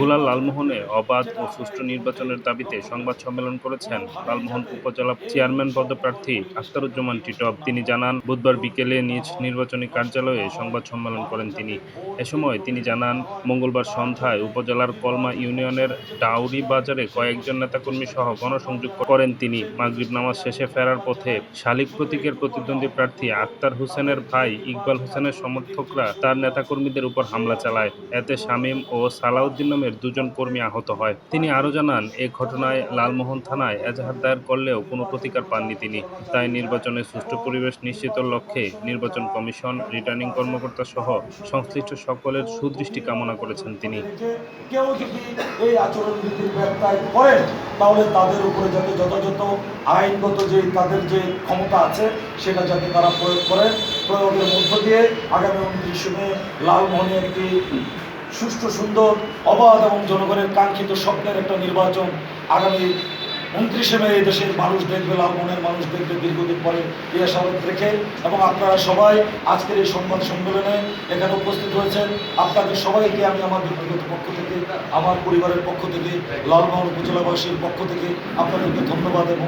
ভোলার লালমোহনে অবাধ ও সুষ্ঠু নির্বাচনের দাবিতে সংবাদ সম্মেলন করেছেন লালমোহন উপজেলা চেয়ারম্যান পদপ্রার্থী আখতারুজ্জামান টিটপ। তিনি জানান, বুধবার বিকেলে নিজ নির্বাচনী কার্যালয়ে সংবাদ সম্মেলন করেন তিনি। এ সময় তিনি জানান, মঙ্গলবার সন্ধ্যায় উপজেলার কলমা ইউনিয়নের ডাউরি বাজারে কয়েকজন নেতাকর্মী সহ গণসংযোগ করেন তিনি। মাগরিব নামাজ শেষে ফেরার পথে শালিক প্রতীকের প্রতিদ্বন্দ্বী প্রার্থী আক্তার হোসেনের ভাই ইকবাল হোসেনের সমর্থকরা তার নেতাকর্মীদের উপর হামলা চালায়। এতে শামীম ও সালাউদ্দিন নামের দুজন কর্মী আহত হয়। তিনি আরও জানান, এ ঘটনায় লালমোহন থানায় এজাহার দায়ের করলেও কোনো প্রতিকার পাননি তিনি। তাই নির্বাচনে সুষ্ঠু পরিবেশ নিশ্চিতের লক্ষ্যে নির্বাচন কমিশন, রিটার্নিং কর্মকর্তা সহ সংশ্লিষ্ট সকলের সুদৃষ্টি কামনা করেছেন তিনি। কেউ যদি এই আচরণ বিধির ব্যত্যয় করেন, তাহলে তাদের উপরে যাতে যথাযথ আইনগত যে তাদের যে ক্ষমতা আছে, সেটা যাতে তারা প্রয়োগ করেন প্রয়োগের মধ্য দিয়ে আগামী উনত্রিশে মে লালমোহনে একটি সুষ্ঠু, সুন্দর, অবাধ এবং জনগণের কাঙ্ক্ষিত স্বপ্নের একটা নির্বাচন আগামী উনত্রিশে মে এই দেশের মানুষ দেখবে, লালমোহনের মানুষ দেখবে দীর্ঘদিন পরে এই আশাবাদ রেখে এবং আপনারা সবাই আজকের এই সংবাদ সম্মেলনে এখানে উপস্থিত হয়েছেন। আপনাদের সবাইকে আমি আমার ব্যক্তিগত পক্ষ থেকে, আমার পরিবারের পক্ষ থেকে, লালমোহন উপজেলাবাসীর পক্ষ থেকে আপনাদেরকে ধন্যবাদ এবং